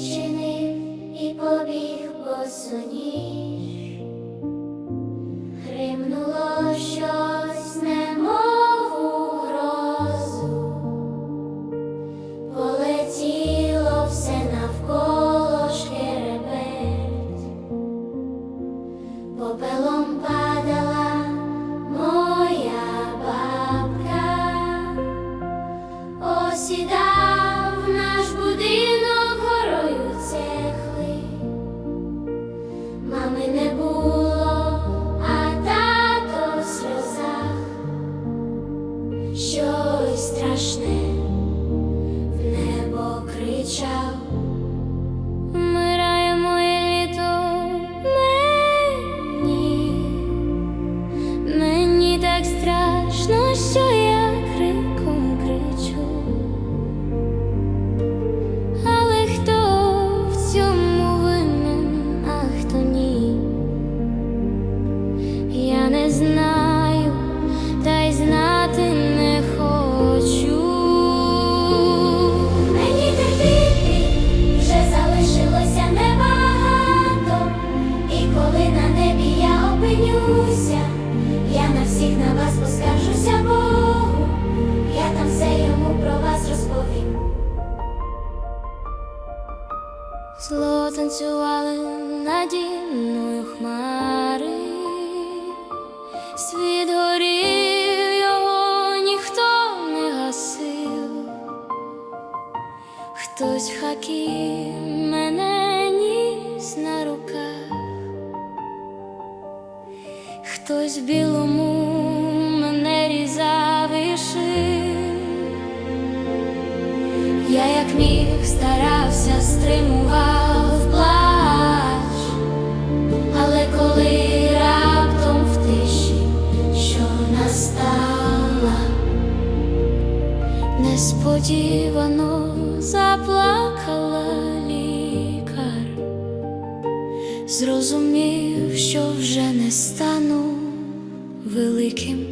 відчинив і побіг по босоніж, гримнуло щось немов у грозу, полетіло все навколо шкеребет, попелом падала моя бабка, осідала. Щось страшне в небо кричав. Я я на всіх на вас поскаржуся Богу, я там все йому про вас розповім. Зло танцювали наді мною хмари, світ горів, його ніхто не гасив, хтось в хакі мене хтось білому мене різав і шив. Я як міг старався, стримував плач, але коли раптом в тиші, що настала, несподівано заплакала лікар, зрозумів, що вже не стану великим